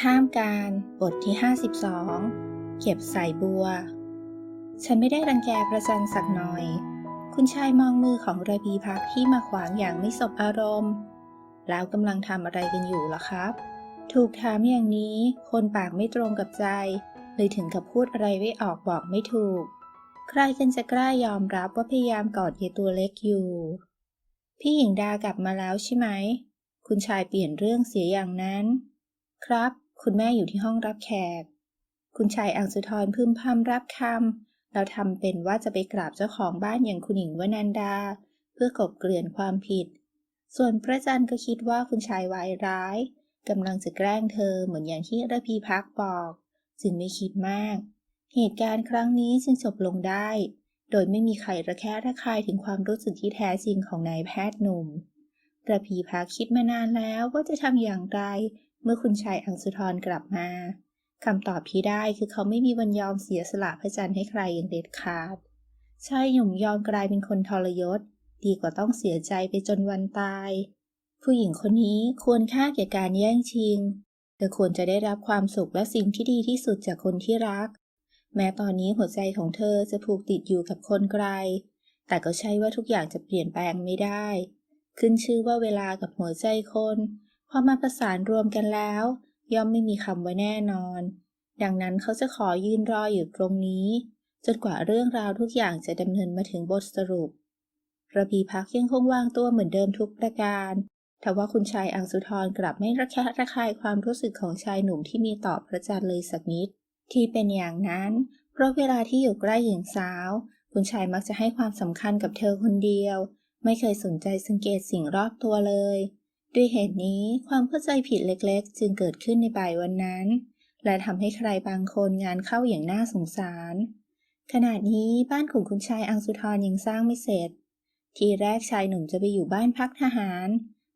ข้ามการบทที่ 52 เก็บใส่บัว ฉันไม่ได้รังแกประจันสักหน่อย คุณชายมองมือของระพีพักที่มาขวางอย่างไม่สบอารมณ์ แล้วกำลังทำอะไรกันอยู่ล่ะครับ ถูกถามอย่างนี้คนปากไม่ตรงกับใจ เลยถึงกับพูดอะไรไม่ออกบอกไม่ถูก ใครกันจะกล้ายอมรับว่าพยายามกอดเยายตัวเล็กอยู่ พี่หญิงดากลับมาแล้วใช่ไหม คุณชายเปลี่ยนเรื่องเสียอย่างนั้น ครับ คุณแม่อยู่ที่ห้องรับแขก คุณชายอังสุธรพึมพำรับคำแล้วทำเป็นว่าจะไปกราบเจ้าของบ้านอย่างคุณหญิงวนันดา เพื่อกบเกลื่อนความผิด ส่วนพระจันทร์ก็คิดว่าคุณชายวายร้ายกำลังจะแกล้งเธอเหมือนอย่างที่ระพีพักบอก จึงไม่คิดมาก เหตุการณ์ครั้งนี้จึงจบลงได้ โดยไม่มีใครระแคะระคายถึงความรู้สึกที่แท้จริงของนายแพทย์หนุ่มระพีพักคิดมานานแล้วว่าจะทำอย่างไร เมื่อคุณชายอังสุธรกลับมาคำตอบที่ได้คือเขาไม่มีวันยอมเสียสละพระจันทร์ให้ใครอย่างเด็ดขาดชายหนุ่มยอมกลายเป็นคนทรยศ ดีกว่าต้องเสียใจไปจนวันตาย ผู้หญิงคนนี้ควรค่าแก่การแย่งชิง เธอควรจะได้รับความสุขและสิ่งที่ดีที่สุดจากคนที่รัก แม้ตอนนี้หัวใจของเธอจะผูกติดอยู่กับคนไกล แต่ก็ใช่ว่าทุกอย่างจะเปลี่ยนแปลงไม่ได้ ขึ้นชื่อว่าเวลากับหัวใจคน อมาประสานรวมกันแล้ว ย่อมไม่มีคำว่าแน่นอน ดังนั้นเขาจะขอยืนรออยู่ตรงนี้ จนกว่าเรื่องราวทุกอย่างจะดำเนินมาถึงบทสรุประพีพักยังคงวางตัวเหมือนเดิมทุกประการแต่ว่าคุณชายอังสุธรกลับไม่ระแคะระคายความรู้สึกของชายหนุ่มที่มีต่อพระจันทร์เลยสักนิด ที่เป็นอย่างนั้น เพราะเวลาที่อยู่ใกล้หญิงสาว คุณชายมักจะให้ความสำคัญกับเธอคนเดียว ไม่เคยสนใจสังเกตสิ่งรอบตัวเลย ด้วยเหตุนี้ความเข้าใจผิดเล็กๆ จึงเกิดขึ้นในบ่ายวันนั้น และทำให้ใครบางคนงานเข้าอย่างน่าสงสาร ขณะนี้บ้านของคุณชายอังสุธรยังสร้างไม่เสร็จ ทีแรกชายหนุ่มจะไปอยู่บ้านพักทหาร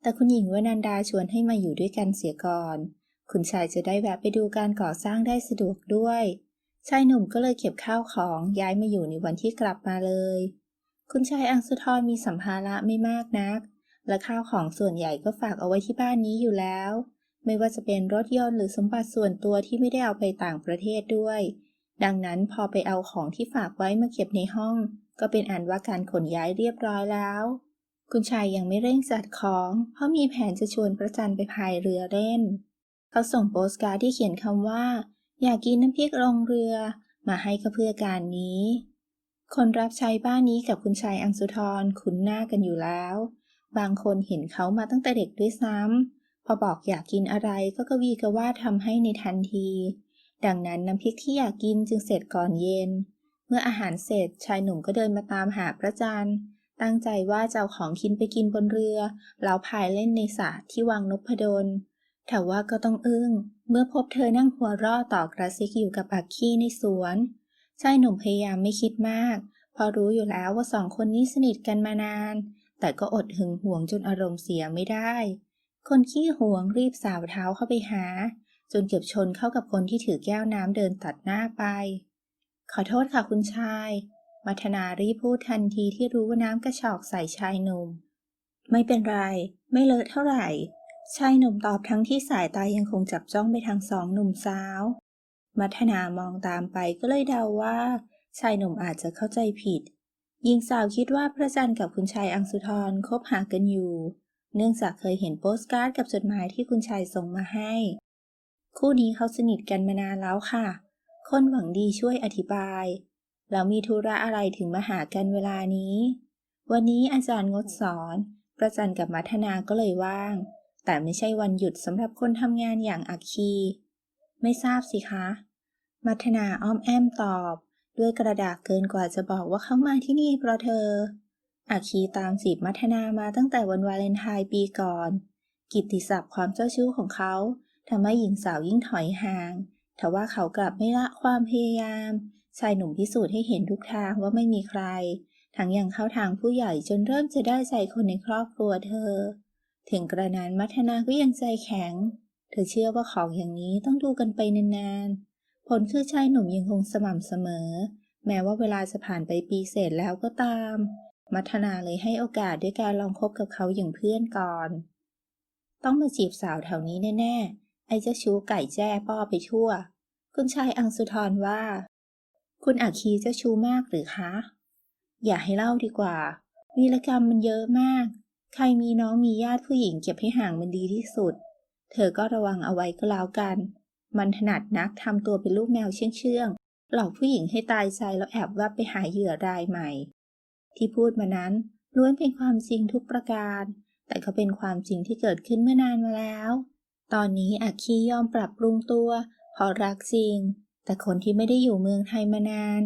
แต่คุณหญิงวนันดาชวนให้มาอยู่ด้วยกันเสียก่อน คุณชายจะได้แวะไปดูการก่อสร้างได้สะดวกด้วย ชายหนุ่มก็เลยเก็บข้าวของย้ายมาอยู่ในวันที่กลับมาเลย คุณชายอังสุธรมีสัมภาระไม่มากนัก และข้าวของส่วนใหญ่ก็ฝากเอาไว้ที่บ้านนี้อยู่แล้ว ไม่ว่าจะเป็นรถยนต์หรือสมบัติส่วนตัวที่ไม่ได้เอาไปต่างประเทศด้วย ดังนั้นพอไปเอาของที่ฝากไว้มาเก็บในห้อง ก็เป็นอันว่าการขนย้ายเรียบร้อยแล้ว คุณชายยังไม่เร่งจัดของ เพราะมีแผนจะชวนพระจันทร์ไปพายเรือเล่น เขาส่งโปสการ์ดที่เขียนคำว่า อยากกินน้ำพริกลงเรือ มาให้ก็เพื่อการนี้ คนรับใช้บ้านนี้กับคุณชายอังสุธรคุ้นหน้ากันอยู่แล้ว บางคนเห็นเขามาตั้งแต่เด็กด้วยซ้ำ พอบอกอยากกินอะไรก็กวีกว่าทำให้ในทันที ดังนั้นน้ำพริกที่อยากกินจึงเสร็จก่อนเย็น เมื่ออาหารเสร็จชายหนุ่มก็เดินมาตามหาพระจันทร์ ตั้งใจว่าจะเอาของกินไปกินบนเรือแล้วพายเล่นในสระที่วังนพดลแต่ว่าก็ต้องอึ้ง เมื่อพบเธอนั่งหัวเร่อต่อกระซิกอยู่กับอักขี้ในสวน ชายหนุ่มพยายามไม่คิดมากพราะรู้อยู่แล้วว่าสองคนนี้สนิทกันมานาน แต่ก็อดหึงหวงจนอารมณ์เสียไม่ได้ คนขี้หวงรีบสาวเท้าเข้าไปหา จนเกือบชนเข้ากับคนที่ถือแก้วน้ำเดินตัดหน้าไป ขอโทษค่ะคุณชาย มัทนารีพูดทันทีที่รู้ว่าน้ำกระชอกใส่ชายหนุ่ม ไม่เป็นไร ไม่เลอะเท่าไหร่ ชายหนุ่มตอบทั้งที่สายตายังคงจับจ้องไปทางสองหนุ่มสาว มัทนามองตามไปก็เลยเดาว่า ชายหนุ่มอาจจะเข้าใจผิด หญิงสาวคิดว่าพระจันทร์กับคุณชายอังสุธรคบหากันอยู่ เนื่องจากเคยเห็นโปสการ์ดกับจดหมายที่คุณชายส่งมาให้ คู่นี้เขาสนิทกันมานานแล้วค่ะ คนหวังดีช่วยอธิบาย แล้วมีธุระอะไรถึงมาหากันเวลานี้ วันนี้อาจารย์งดสอน ประจันกับมัทนาก็เลยว่าง แต่ไม่ใช่วันหยุดสำหรับคนทำงานอย่างอักคี ไม่ทราบสิคะ มัทนาอ้อมแอมตอบ ด้วยกระดาษเกินกว่าจะบอกว่าเขามาที่นี่เพราะเธอ อาคีตามจีบมัทนามาตั้งแต่วันวาเลนไทน์ปีก่อน กิตติศัพท์ความเจ้าชู้ของเขาทำให้หญิงสาวยิ่งถอยห่างทว่าเขากลับไม่ละความพยายาม ชายหนุ่มพิสูจน์ให้เห็นทุกทางว่าไม่มีใคร ทั้งยังเข้าทางผู้ใหญ่จนเริ่มจะได้ใจคนในครอบครัวเธอ ถึงกระนั้นมัทนาก็ยังใจแข็ง เธอเชื่อว่าของอย่างนี้ต้องดูกันไปนานๆ ผลคือชายหนุ่มยังคงสม่ำเสมอ แม้ว่าเวลาจะผ่านไปปีเศษแล้วก็ตาม มัทนาเลยให้โอกาสด้วยการลองคบกับเขาอย่างเพื่อนก่อน ต้องมาจีบสาวแถวนี้แน่ๆ ไอ้เจ้าชู้ไก่แจ้ป้อไปทั่ว คุณชายอังสุธรว่า คุณอาคีเจ้าชู้มากหรือคะ อย่าให้เล่าดีกว่า วีรกรรมมันเยอะมาก ใครมีน้องมีญาติผู้หญิงเก็บให้ห่างมันดีที่สุด เธอก็ระวังเอาไว้ก็แล้วกัน มันถนัดนักทำตัวเป็นลูกแมวเชื่องๆ หลอกผู้หญิงให้ตายใจแล้วแอบว่าไปหาเหยื่อรายใหม่ ที่พูดมานั้นล้วนเป็นความจริงทุกประการ แต่ก็เป็นความจริงที่เกิดขึ้นเมื่อนานมาแล้ว ตอนนี้อาคียอมปรับปรุงตัวเพราะรักจริง แต่คนที่ไม่ได้อยู่เมืองไทยมานาน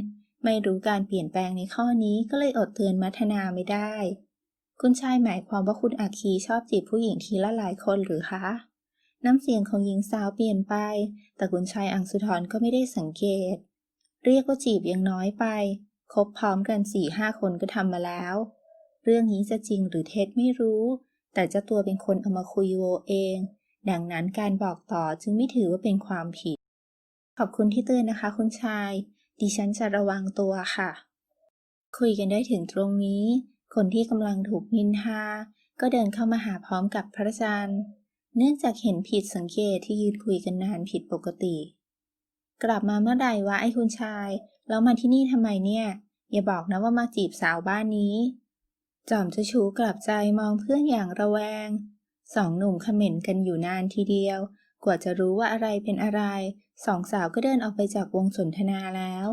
ไม่รู้การเปลี่ยนแปลงในข้อนี้ก็เลยอดเตือนมัทนาไม่ได้ คุณชายหมายความว่าคุณอาคีชอบจีบผู้หญิงทีละหลายคนหรือคะ น้ำเสียงของหญิงสาวเปลี่ยนไป แต่คุณชายอังสุธรก็ไม่ได้สังเกต เรียกว่าจีบยังน้อยไป คบพร้อมกันสี่ห้าคนก็ทำมาแล้ว เรื่องนี้จะจริงหรือเท็จไม่รู้ แต่เจ้าตัวเป็นคนเอามาคุยโวเอง ดังนั้นการบอกต่อจึงไม่ถือว่าเป็นความผิด ขอบคุณที่เตือนนะคะ คุณชาย ดิฉันจะระวังตัวค่ะ คุยกันได้ถึงตรงนี้ คนที่กำลังถูกนินทา ก็เดินเข้ามาหาพร้อมกับพระจันทร์ เนื่องจากเห็นผิดสังเกตที่ยืนคุยกันนานผิดปกติ กลับมาเมื่อใดวะไอ้คุณชาย แล้วมาที่นี่ทำไมเนี่ย อย่าบอกนะว่ามาจีบสาวบ้านนี้ จอมเจ้าชูกลับใจมองเพื่อนอย่างระแวง สองหนุ่มเขม่นกันอยู่นานทีเดียว กว่าจะรู้ว่าอะไรเป็นอะไร สองสาวก็เดินออกไปจากวงสนทนาแล้ว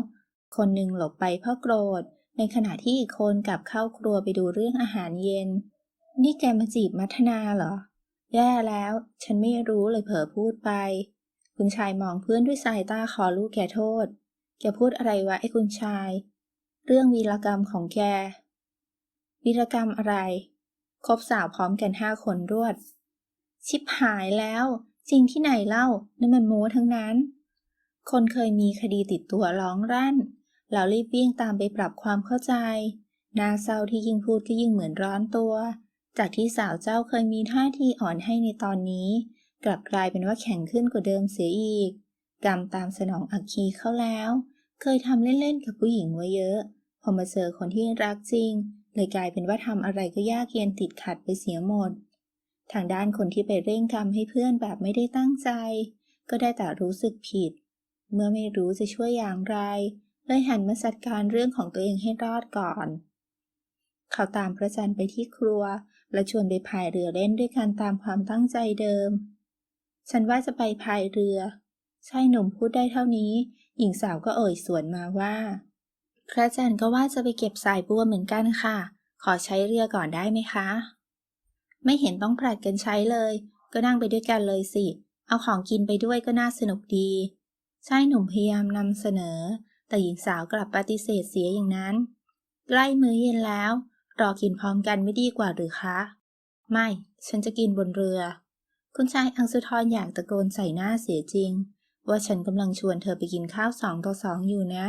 คนหนึ่งหลบไปเพราะโกรธ ในขณะที่อีกคนกลับเข้าครัวไปดูเรื่องอาหารเย็น นี่แกมาจีบมัทนาเหรอ แย่แล้ว ฉันไม่รู้เลยเผลอพูดไป คุณชายมองเพื่อนด้วยสายตาขอรู้แก่โทษ แกพูดอะไรวะไอ้คุณชาย เรื่องวีรกรรมของแก วีรกรรมอะไร คบสาวพร้อมกันห้าคนรวด ชิบหายแล้ว จริงที่ไหนเล่า นั่นมันโม้ทั้งนั้น คนเคยมีคดีติดตัวร้องรั่น เรารีบวิ่งตามไปปรับความเข้าใจ นาเศร้าที่ยิ่งพูดก็ยิ่งเหมือนร้อนตัว จากที่สาวเจ้าเคยมีท่าทีอ่อนให้ในตอนนี้ กลับกลายเป็นว่าแข็งขึ้นกว่าเดิมเสียอีกกรรมตามสนองอักคีเข้าแล้ว เคยทำเล่นๆกับผู้หญิงไว้เยอะ พอมาเจอคนที่รักจริง เลยกลายเป็นว่าทำอะไรก็ยากเย็นติดขัดไปเสียหมด ทางด้านคนที่ไปเร่งกรรมให้เพื่อนแบบไม่ได้ตั้งใจ ก็ได้แต่รู้สึกผิด เมื่อไม่รู้จะช่วยอย่างไร เลยหันมาจัดการเรื่องของตัวเองให้รอดก่อน เขาตามพระจันทร์ไปที่ครัว และชวนไปพายเรือเล่นด้วยกันตามความตั้งใจเดิม ฉันว่าจะไปพายเรือ ใช่หนุ่มพูดได้เท่านี้ หญิงสาวก็เอ่ยสวนมาว่า พระจันทร์ก็ว่าจะไปเก็บสายบัวเหมือนกันค่ะ ขอใช้เรือก่อนได้ไหมคะ ไม่เห็นต้องผลัดกันใช้เลย ก็นั่งไปด้วยกันเลยสิ เอาของกินไปด้วยก็น่าสนุกดีชายหนุ่มพยายามนำเสนอ แต่หญิงสาวกลับปฏิเสธเสียอย่างนั้น ใกล้มื้อเย็นแล้ว รอกินพร้อมกันไม่ดีกว่าหรือคะ ไม่ ฉันจะกินบนเรือ คุณชายอังสุธรอยากตะโกนใส่หน้าเสียจริง ว่าฉันกำลังชวนเธอไปกินข้าวสองต่อสองอยู่นะ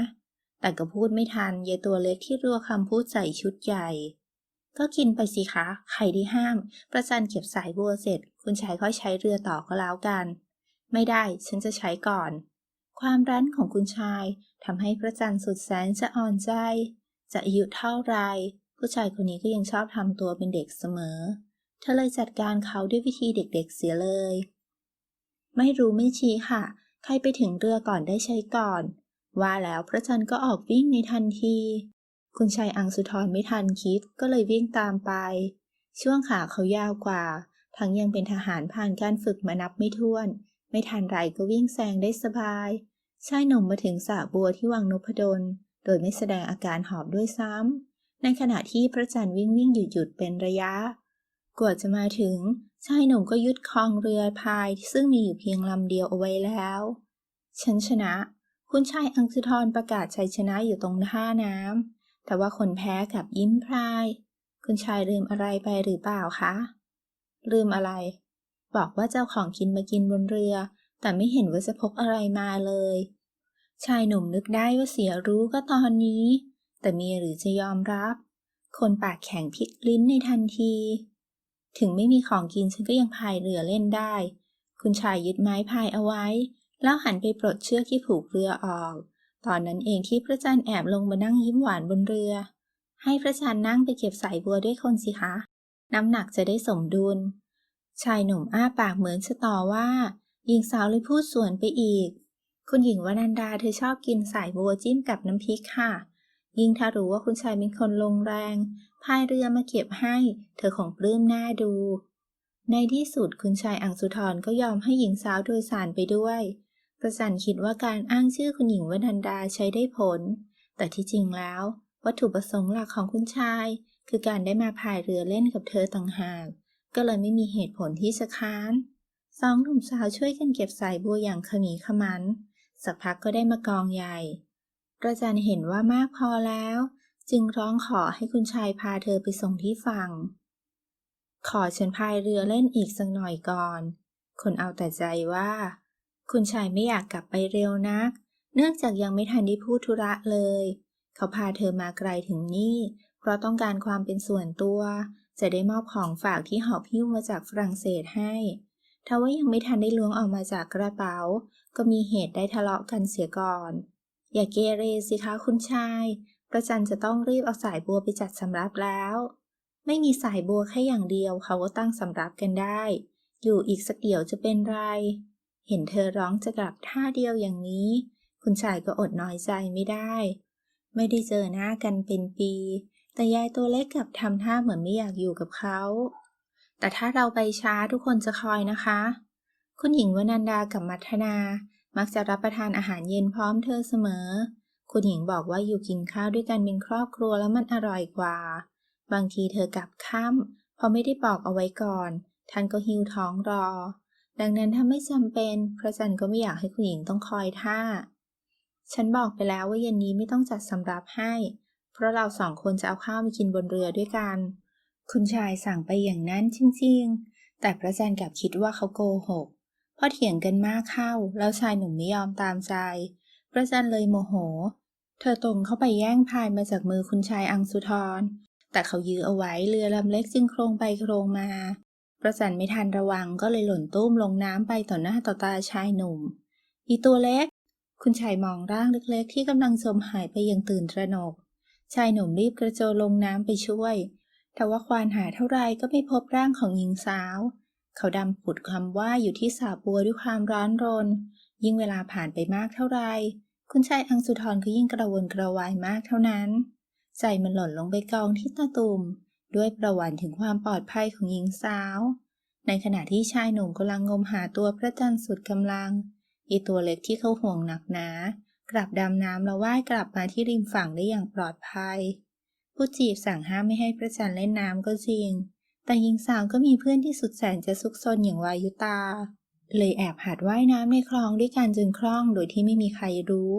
แต่ก็พูดไม่ทันยายตัวเล็กที่รัวคำพูดใส่ชุดใหญ่ ก็กินไปสิคะ ใครที่ห้าม ประจันเก็บสายบัวเสร็จ คุณชายค่อยใช้เรือต่อก็แล้วกัน ไม่ได้ ฉันจะใช้ก่อน ความรั้นของคุณชายทำให้พระจันทร์สุดแสนจะอ่อนใจ จะอายุเท่าไร ผู้ชายคนนี้ก็ยังชอบทำตัวเป็นเด็กเสมอ เธอเลยจัดการเขาด้วยวิธีเด็กๆเสียเลย ไม่รู้ไม่ชี้ค่ะ ใครไปถึงเรือก่อนได้ใช้ก่อน ว่าแล้วพระจันทร์ก็ออกวิ่งในทันที คุณชายอังสุธรไม่ทันคิดก็เลยวิ่งตามไป ช่วงขาเขายาวกว่า ทั้งยังเป็นทหารผ่านการฝึกมานับไม่ถ้วน ไม่ทันไรก็วิ่งแซงได้สบาย ชายหนุ่มมาถึงสระบัวที่วังนพดล โดยไม่แสดงอาการหอบด้วยซ้ำ ในขณะที่พระจันทร์วิ่งวิ่งหยุดหยุดเป็นระยะ กว่าจะมาถึง ชายหนุ่มก็ยึดครองเรือพายซึ่งมีอยู่เพียงลำเดียวเอาไว้แล้ว ฉันชนะ คุณชายอังสุธรประกาศชัยชนะอยู่ตรงท่าน้ำ แต่ว่าคนแพ้กับยิ้มพราย คุณชายลืมอะไรไปหรือเปล่าคะ ลืมอะไร บอกว่าเจ้าของกินมากินบนเรือ แต่ไม่เห็นว่าจะพกอะไรมาเลย ชายหนุ่มนึกได้ว่าเสียรู้ก็ตอนนี้ แต่มีหรือจะยอมรับ คนปากแข็งพลิกลิ้นในทันที ถึงไม่มีของกินฉันก็ยังพายเรือเล่นได้ คุณชายยึดไม้พายเอาไว้ แล้วหันไปปลดเชือกที่ผูกเรือออก ตอนนั้นเองที่พระจันทร์แอบลงมานั่งยิ้มหวานบนเรือ ให้พระจันทร์นั่งไปเก็บสายบัวด้วยคนสิคะ น้ำหนักจะได้สมดุล ชายหนุ่มอ้าปากเหมือนจะต่อว่าหญิงสาวเลยพูดสวนไปอีก คุณหญิงวนันดาเธอชอบกินสายบัวจิ้มกับน้ำพริกค่ะ ยิ่งถ้ารู้ว่าคุณชายเป็นคนลงแรงพายเรือมาเก็บให้ เธอคงปลื้มหน้าดู ในที่สุดคุณชายอังสุธรก็ยอมให้หญิงสาวโดยสารไปด้วยประสันคิดว่าการอ้างชื่อคุณหญิงวนันดาใช้ได้ผล แต่ที่จริงแล้ว วัตถุประสงค์หลักของคุณชาย คือการได้มาพายเรือเล่นกับเธอต่างหาก ก็เลยไม่มีเหตุผลที่จะค้านสองหนุ่มสาวช่วยกันเก็บสายบัวอย่างขมีขมัน สักพักก็ได้มากองใหญ่ ประจันเห็นว่ามากพอแล้ว จึงร้องขอให้คุณชายพาเธอไปส่งที่ฝั่ง ขอฉันพายเรือเล่นอีกสักหน่อยก่อน คนเอาแต่ใจว่า คุณชายไม่อยากกลับไปเร็วนัก เนื่องจากยังไม่ทันได้พูดธุระเลย เขาพาเธอมาไกลถึงนี่ เพราะต้องการความเป็นส่วนตัว จะได้มอบของฝากที่หอบหิ้วมาจากฝรั่งเศสให้ทว่ายังไม่ทันได้ล้วงออกมาจากกระเป๋า ก็มีเหตุได้ทะเลาะกันเสียก่อน อย่าเกเรสิคะคุณชาย ประจันจะต้องรีบเอาสายบัวไปจัดสำรับแล้ว ไม่มีสายบัวแค่อย่างเดียวเขาก็ตั้งสำรับกันได้ อยู่อีกสักเดี๋ยวจะเป็นไร เห็นเธอร้องจะกลับท่าเดียวอย่างนี้ คุณชายก็อดน้อยใจไม่ได้ ไม่ได้เจอหน้ากันเป็นปี แต่ยายตัวเล็กกลับทำท่าเหมือนไม่อยากอยู่กับเขา แต่ถ้าเราไปช้าทุกคนจะคอยนะคะ คุณหญิงวนันดากับมัทนา มักจะรับประทานอาหารเย็นพร้อมเธอเสมอ คุณหญิงบอกว่าอยู่กินข้าวด้วยกันเป็นครอบครัวแล้วมันอร่อยกว่า บางทีเธอกลับค่ำเพราะไม่ได้บอกเอาไว้ก่อน ท่านก็หิวท้องรอ ดังนั้นถ้าไม่จำเป็นพระจันทร์ก็ไม่อยากให้คุณหญิงต้องคอยท่า ฉันบอกไปแล้วว่าเย็นนี้ไม่ต้องจัดสำรับให้ เพราะเราสองคนจะเอาข้าวไปกินบนเรือด้วยกัน คุณชายสั่งไปอย่างนั้นจริงๆ แต่พระจันทร์กลับคิดว่าเขาโกหก พราเถียงกันมากเข้า แล้วชายหนุ่มไม่ยอมตามใจพระจันเลยโมโห เธอตรงเข้าไปแย่งพายมาจากมือคุณชายอังสุธร แต่เขายื้อเอาไว้เรือลำเล็กจึงโครงไปโครงมา ประจันไม่ทันระวังก็เลยหล่นตุ้มลงน้ำไปต่อหน้าต่อตาชายหนุ่ม อีตัวเล็ก คุณชายมองร่างเล็กๆ ที่กำลังจมหายไปอย่างตื่นตระหนก ชายหนุ่มรีบกระโจนลงน้ำไปช่วย แต่ว่าควานหาเท่าไรก็ไม่พบร่างของหญิงสาว เขาดำผุดคำว่าอยู่ที่สาบัวด้วยความร้อนรน ยิ่งเวลาผ่านไปมากเท่าไร คุณชายอังสุธรก็ยิ่งกระวนกระวายมากเท่านั้น ใจมันหล่นลงไปกองที่ตาตุ่ม ด้วยประวัติถึงความปลอดภัยของหญิงสาว ในขณะที่ชายหนุ่มกำลังงมหาตัวพระจันทร์สุดกำลัง อีตัวเล็กที่เขาห่วงหนักหนากลับดำน้ำแล้วว่ายกลับมาที่ริมฝั่งได้อย่างปลอดภัย ผู้จีบสั่งห้ามไม่ให้พระจันทร์เล่นน้ำก็จริง แต่หญิงสาวก็มีเพื่อนที่สุดแสนจะซุกซนอย่างวายุตา เลยแอบหัดว่ายน้ำในคลองด้วยกันจนคล่องโดยที่ไม่มีใครรู้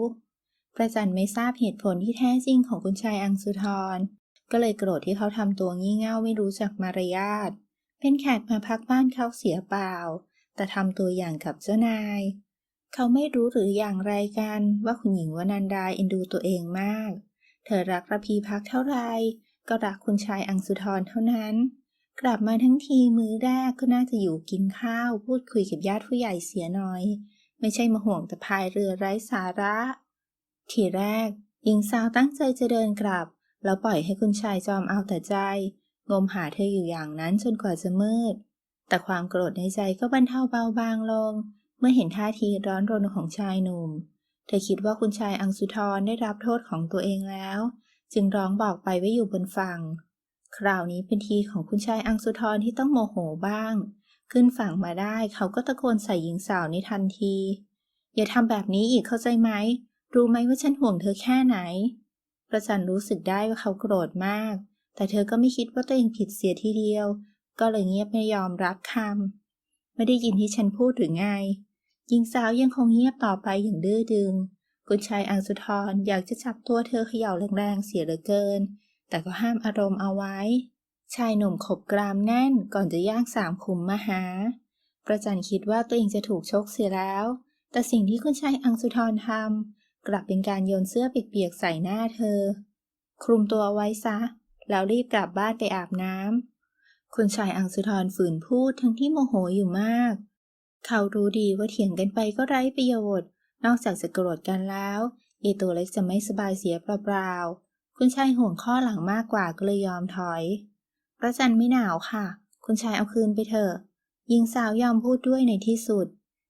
พระจันไม่ทราบเหตุผลที่แท้จริงของคุณชายอังสุธร ก็เลยโกรธที่เขาทำตัวงี่เง่าไม่รู้จักมารยาท เป็นแขกมาพักบ้านเขาเสียเปล่า แต่ทำตัวอย่างกับเจ้านาย เขาไม่รู้หรืออย่างไรกันว่าคุณหญิงวนันดาเอ็นดูตัวเองมาก เธอรักระพีพักเท่าไรก็รักคุณชายอังสุธรเท่านั้น กลับมาทั้งทีมื้อแรกก็น่าจะอยู่กินข้าว พูดคุยกับญาติผู้ใหญ่เสียหน่อย ไม่ใช่มาห่วงแต่พายเรือไร้สาระ ทีแรกหญิงสาวตั้งใจจะเดินกลับ แล้วปล่อยให้คุณชายจอมเอาแต่ใจ งมหาเธออยู่อย่างนั้นจนกว่าจะมืด แต่ความโกรธในใจก็บรรเทาเบาบางลง เมื่อเห็นท่าทีร้อนรนของชายหนุ่ม เธอคิดว่าคุณชายอังสุธรได้รับโทษของตัวเองแล้ว จึงร้องบอกไปไว้อยู่บนฝั่ง คราวนี้เป็นทีของคุณชายอังสุธรที่ต้องโมโหบ้าง ขึ้นฝั่งมาได้เขาก็ตะโกนใส่หญิงสาวในทันที อย่าทำแบบนี้อีกเข้าใจไหม รู้ไหมว่าฉันห่วงเธอแค่ไหน ประจันรู้สึกได้ว่าเขาโกรธมาก แต่เธอก็ไม่คิดว่าตัวเองผิดเสียทีเดียว ก็เลยเงียบไม่ยอมรับคำไม่ได้ยินที่ฉันพูดหรือไง หญิงสาวยังคงเงียบต่อไปอย่างดื้อดึงคุณชายอังสุธรอยากจะจับตัวเธอเขย่าแรงๆเสียเหลือเกิน แต่ก็ห้ามอารมณ์เอาไว้ ชายหนุ่มขบกรามแน่นก่อนจะย่างสามขุมมาหา ประจันคิดว่าตัวเองจะถูกชกเสียแล้ว แต่สิ่งที่คุณชายอังสุธรทำกลับเป็นการโยนเสื้อเปียกๆใส่หน้าเธอ คลุมตัวเอาไว้ซะ แล้วรีบกลับบ้านไปอาบน้ำคุณชายอังสุธรฝืนพูดทั้งที่โมโหอยู่มาก เขารู้ดีว่าเถียงกันไปก็ไร้ประโยชน์ นอกจากจะโกรธกันแล้วเอตัวเล็กจะไม่สบายเสียเปล่าๆ คุณชายห่วงข้อหลังมากกว่าก็เลยยอมถอยพระจันทร์ไม่หนาวค่ะ คุณชายเอาคืนไปเถอะหญิงสาวยอมพูดด้วยในที่สุด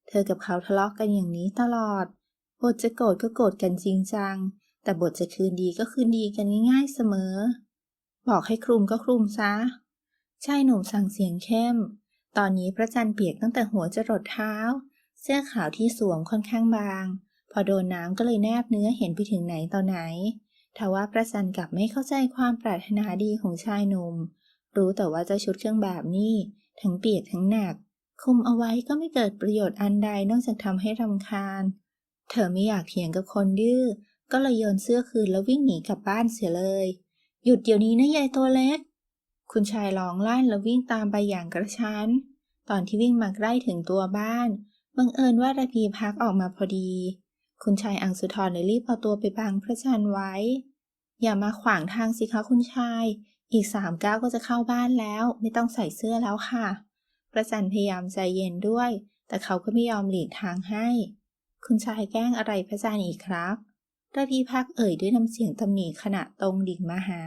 เธอกับเขาทะเลาะกันอย่างนี้ตลอด บทจะโกรธก็โกรธกันจริงจัง แต่บทจะคืนดีก็คืนดีกันง่ายๆเสมอ บอกให้คลุมก็คลุมซะ ชายหนุ่มสั่งเสียงเข้ม ตอนนี้พระจันทร์เปียกตั้งแต่หัวจรดเท้า เสื้อขาวที่สวมค่อนข้างบาง พอโดนน้ำก็เลยแนบเนื้อเห็นไปถึงไหนต่อไหน ทว่าพระจันทร์กลับไม่เข้าใจความปรารถนาดีของชายหนุ่ม รู้แต่ว่าเจะชุดเครื่องแบบนี้ทั้งเปียกทั้งหนัก คุมเอาไว้ก็ไม่เกิดประโยชน์อันใดนอกจากทำให้รำคาญ เธอไม่อยากเถียงกับคนดื้อ ก็เลยโยนเสื้อคืนแล้ววิ่งหนีกลับบ้านเสียเลย หยุดเดี๋ยวนี้นะยายตัวเล็ก คุณชายร้องลั่นแล้ววิ่งตามไปอย่างกระชั้น ตอนที่วิ่งมาใกล้ถึงตัวบ้าน บังเอิญว่าระพีพักออกมาพอดี คุณชายอังสุธรเลยรีบเอาตัวไปบังพระจันทร์ไว้ อย่ามาขวางทางสิคะคุณชาย อีกสามก้าวก็จะเข้าบ้านแล้ว ไม่ต้องใส่เสื้อแล้วค่ะ พระจันทร์พยายามใจเย็นด้วย แต่เขาก็ไม่ยอมหลีกทางให้ คุณชายแกล้งอะไรพระจันทร์อีกครับระพีพักเอ่ยด้วยน้ำเสียงตำหนิขณะตรงดิ่งมาหา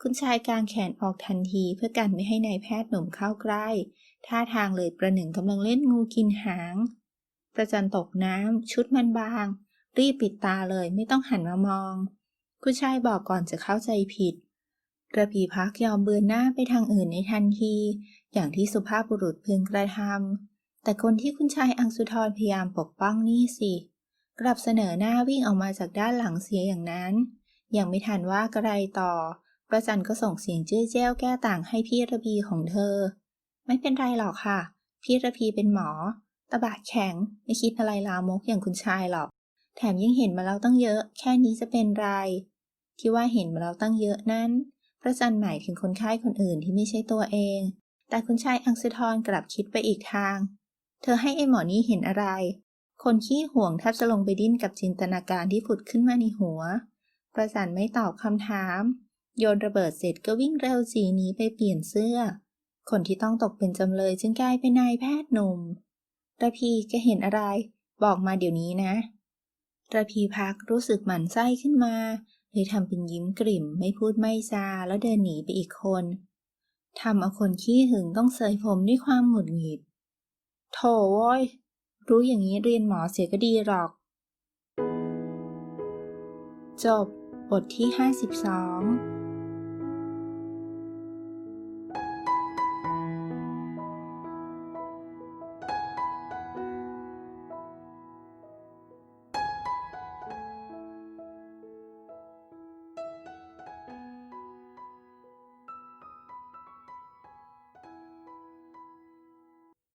คุณชายกางแขนออกทันทีเพื่อกันไม่ให้ในายแพทย์หนุ่มเข้าใกล้ ท่าทางเลยประหนึ่งกำลังเล่นงูกินหาง ประจันตกน้ำชุดมันบาง รีบปิดตาเลยไม่ต้องหันมามอง คุณชายบอกก่อนจะเข้าใจผิดระพีพักยอมเบือนหน้าไปทางอื่นในทันที อย่างที่สุภาพบุรุษพึงกระทำแต่คนที่คุณชายอังสุธรพยายามปกป้องนี่สิ กลับเสนอหน้าวิ่งออกมาจากด้านหลังเสียอย่างนั้น ยังไม่ทันว่ากระไรต่อประจันก็ส่งเสียงจื้อแจ้วแก้ต่างให้พี่ระพีของเธอ ไม่เป็นไรหรอกค่ะ พี่ระพีเป็นหมอ ตะบะแข็งไม่คิดอะไรลามกอย่างคุณชายหรอก แถมยังเห็นมาแล้วตั้งเยอะ แค่นี้จะเป็นไร ที่ว่าเห็นมาแล้วตั้งเยอะนั้น พระจันทร์หมายถึงคนไข้คนอื่นที่ไม่ใช่ตัวเอง แต่คุณชายอังสุธรกลับคิดไปอีกทาง เธอให้ไอ้หมอนี่เห็นอะไร คนขี้ห่วงแทบจะลงไปดิ้นกับจินตนาการที่ผุดขึ้นมาในหัวประจันไม่ตอบคำถาม โยนระเบิดเสร็จก็วิ่งเร็วจีหนีไปเปลี่ยนเสื้อ คนที่ต้องตกเป็นจำเลยจึงกลายเป็นนายแพทย์หนุ่ม ระพีแกเห็นอะไร บอกมาเดี๋ยวนี้นะ ระพีพักรู้สึกหมันไส้ขึ้นมา เลยทำเป็นยิ้มกริ่มไม่พูดไม่จาแล้วเดินหนีไปอีกคนทำเอาคนขี้หึงต้องเสยผมด้วยความหงุดหงิด โถโว้ย รู้อย่างนี้เรียนหมอเสียก็ดีหรอก จบบทที่ 52